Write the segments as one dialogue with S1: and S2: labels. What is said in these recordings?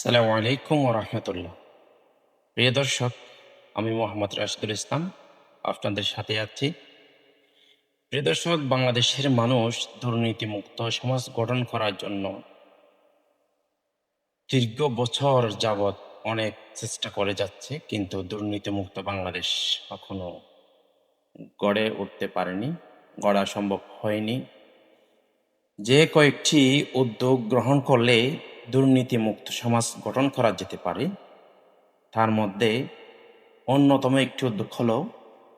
S1: সালামু আলাইকুম রহমতুল্লাহ। প্রিয় দর্শক, আমি মোহাম্মদ রাশিদুল ইসলাম, আপনাদের সাথে আছি। প্রিয় দর্শক, বাংলাদেশের মানুষ দুর্নীতিমুক্ত সমাজ গঠন করার জন্য দীর্ঘ বছর যাবৎ অনেক চেষ্টা করে যাচ্ছে, কিন্তু দুর্নীতিমুক্ত বাংলাদেশ কখনো গড়ে উঠতে পারেনি, গড়া সম্ভব হয়নি। যে কয়েকটি উদ্যোগ গ্রহণ করলে দুর্নীতিমুক্ত সমাজ গঠন করা যেতে পারে। তার মধ্যে অন্যতম একটি উদ্যোগ হল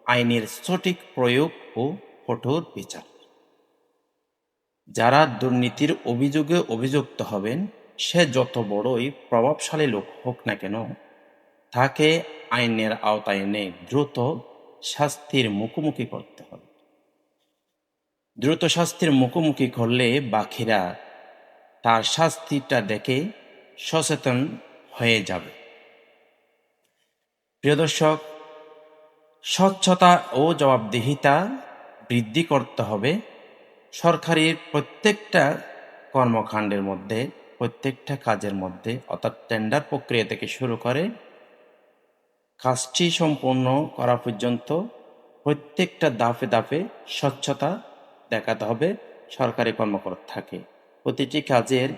S1: আইনের সঠিক প্রয়োগ ও কঠোর বিচার। যারা দুর্নীতির অভিযোগে অভিযুক্ত হবেন, সে যত বড়ই প্রভাবশালী লোক হোক না কেন, তাকে আইনের আওতায় এনে দ্রুত শাস্তির মুখোমুখি করতে হবে। দ্রুত শাস্তির মুখোমুখি করলে বাকিরা তার শাস্তিটা দেখে সচেতন হয়ে যাবে। প্রিয় দর্শক, স্বচ্ছতা ও জবাবদিহিতা বৃদ্ধি করতে হবে সরকারের প্রত্যেকটা কর্মকাণ্ডের মধ্যে, প্রত্যেকটা কাজের মধ্যে, অর্থাৎ টেন্ডার প্রক্রিয়া থেকে শুরু করে কাজটি সম্পূর্ণ করা পর্যন্ত প্রত্যেকটা দাফে দাফে স্বচ্ছতা দেখাতে হবে সরকারি কর্মকর্তাকে। প্রতিটি কাজের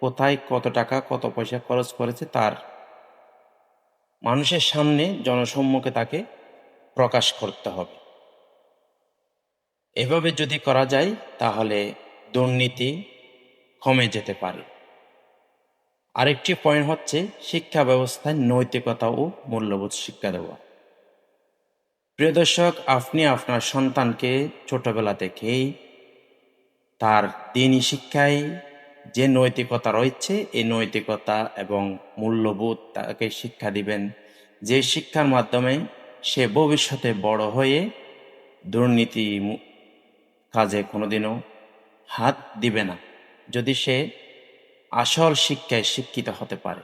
S1: কোথায় কত টাকা, কত পয়সা খরচ করেছে তার। মানুষের সামনে জনসম্মুখে তাকে প্রকাশ করতে হবে। এভাবে যদি করা যায়, তাহলে দুর্নীতি কমে যেতে পারে। আরেকটি পয়েন্ট হচ্ছে শিক্ষা ব্যবস্থায় নৈতিকতা ও মূল্যবোধ শিক্ষা দেওয়া। প্রিয় দর্শক, আপনি আপনার সন্তানকে ছোটবেলা থেকেই তার দিনই শিক্ষায় যে নৈতিকতা রয়েছে, এই নৈতিকতা এবং মূল্যবোধ তাকে শিক্ষা দিবেন। যে শিক্ষার মাধ্যমে সে ভবিষ্যতে বড় হয়ে দুর্নীতি কাজে কোনোদিনও হাত দিবে না, যদি সে আসল শিক্ষায় শিক্ষিত হতে পারে।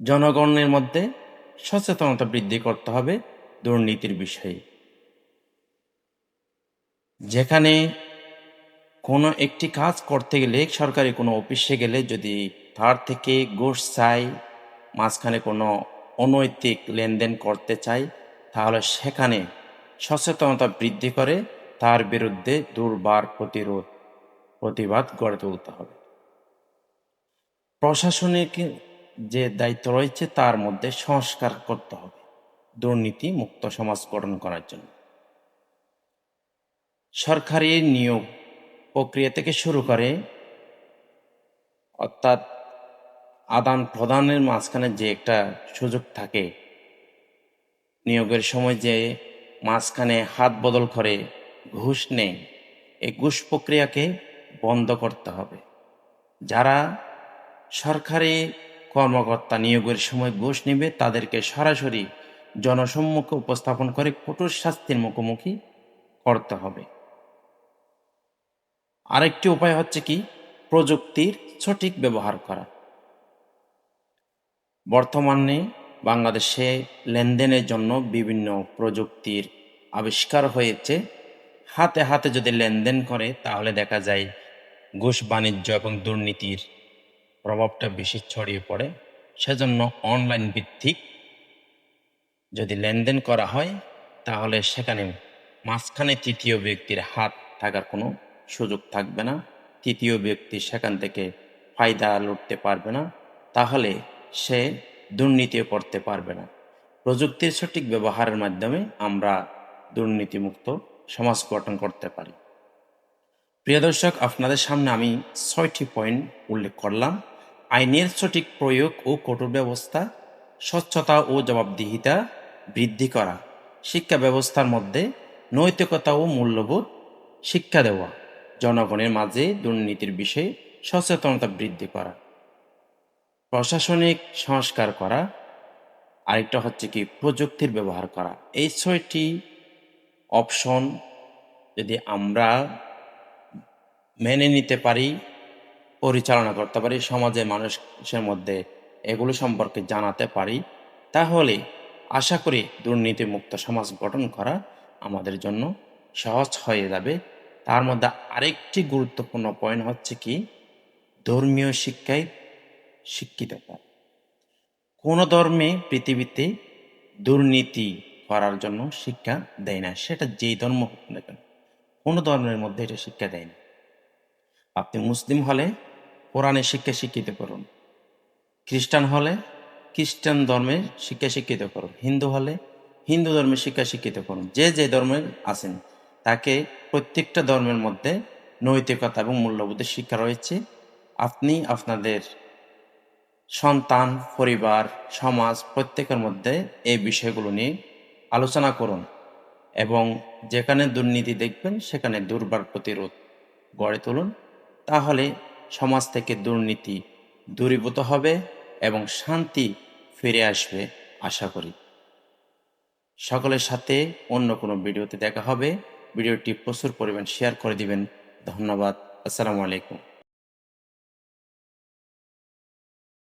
S1: জনগণের মধ্যে সচেতনতা বৃদ্ধি করতে হবে দুর্নীতির বিষয়ে। যেখানে কোনো একটি কাজ করতে গেলে সরকারি কোনো অফিসে গেলে যদি তার থেকে ঘুষ চাই, মাঝখানে কোনো অনৈতিক লেনদেন করতে চাই, তাহলে সেখানে সচেতনতা বৃদ্ধি করে তার বিরুদ্ধে দুর্বার প্রতিরোধ, প্রতিবাদ গড়ে তুলতে হবে। প্রশাসনিক যে দায়িত্ব রয়েছে তার মধ্যে সংস্কার করতে হবে, দুর্নীতি মুক্ত সমাজ গঠন করার জন্য। সরকারি নিয়োগ প্রক্রিয়া থেকে শুরু করে, অর্থাৎ আদান প্রদানের মাঝখানে যে একটা সুযোগ থাকে, নিয়োগের সময় যে মাঝখানে হাত বদল করে ঘুষ নেই এই ঘুষ প্রক্রিয়াকে বন্ধ করতে হবে। যারা সরকারি কর্মকর্তা নিয়োগের সময় ঘুষ নেবে, তাদেরকে সরাসরি জনসম্মুখে উপস্থাপন করে কঠোর শাস্তির মুখোমুখি করতে হবে। আরেকটি উপায় হচ্ছে কি? প্রযুক্তির সঠিক ব্যবহার করা। বর্তমানে বাংলাদেশে লেনদেনের জন্য বিভিন্ন প্রযুক্তির আবিষ্কার হয়েছে। হাতে হাতে যদি লেনদেন করে, তাহলে দেখা যায় ঘুষ বাণিজ্য এবং দুর্নীতির প্রভাবটা বেশি ছড়িয়ে পড়ে। সেজন্য অনলাইন ভিত্তিক যদি লেনদেন করা হয়, তাহলে সেখানে মাঝখানে তৃতীয় ব্যক্তির হাত থাকার কোনো সুযোগ থাকবে না। তৃতীয় ব্যক্তি সেখান থেকে ফায়দা লুটতে পারবে না, তাহলে সে দুর্নীতিও করতে পারবে না। প্রযুক্তির সঠিক ব্যবহারের মাধ্যমে আমরা দুর্নীতিমুক্ত সমাজ গঠন করতে পারি। প্রিয় দর্শক, আপনাদের সামনে আমি ছয়টি পয়েন্ট উল্লেখ করলাম। আইনের সঠিক প্রয়োগ ও কঠোর ব্যবস্থা, স্বচ্ছতা ও জবাবদিহিতা বৃদ্ধি করা, শিক্ষা ব্যবস্থার মধ্যে নৈতিকতা ও মূল্যবোধ, শিক্ষা দেওয়া। জনগণের মাঝে দুর্নীতির বিষয়ে সচেতনতা বৃদ্ধি করা, প্রশাসনিক সংস্কার করা, আরেকটা হচ্ছে কি প্রযুক্তির ব্যবহার করা। এই ছয়টি অপশন যদি আমরা মেনে নিতে পারি, পরিচালনা করতে পারি, সমাজে মানুষের মধ্যে এগুলো সম্পর্কে জানাতে পারি, তাহলে আশা করি দুর্নীতিমুক্ত সমাজ গঠন করা আমাদের জন্য সহজ হয়ে যাবে। তার মধ্যে আরেকটি গুরুত্বপূর্ণ পয়েন্ট হচ্ছে কি? ধর্মীয় শিক্ষায় শিক্ষিত করা কোনো ধর্মে পৃথিবীতে দুর্নীতি করার জন্য শিক্ষা দেয় না। সেটা যেই ধর্ম হোক না কেন, কোনো ধর্মের মধ্যে এটা শিক্ষা দেয় না। আপনি মুসলিম হলে কোরআনের শিক্ষা শিক্ষিত করুন। খ্রিস্টান হলে খ্রিস্টান ধর্মের শিক্ষা শিক্ষিত করুন। হিন্দু হলে হিন্দু ধর্মের শিক্ষা শিক্ষিত করুন। যে যে ধর্মের আছেন তাকে প্রত্যেকটা ধর্মের মধ্যে নৈতিকতা এবং মূল্যবোধের শিক্ষা রয়েছে। আপনি আপনাদের সন্তান, পরিবার, সমাজ প্রত্যেকের মধ্যে এই বিষয়গুলো নিয়ে আলোচনা করুন এবং যেখানে দুর্নীতি দেখবেন, সেখানে দুর্বার প্রতিরোধ গড়ে তুলুন। তাহলে সমাজ থেকে দুর্নীতি দূরীভূত হবে এবং শান্তি ফিরে আসবে, আশা করি। সকলের সাথে অন্য কোনো ভিডিওতে দেখা হবে। ভিডিওটি প্রচুর পরিমাণ শেয়ার করে দিবেন। ধন্যবাদ। আসসালামু আলাইকুম।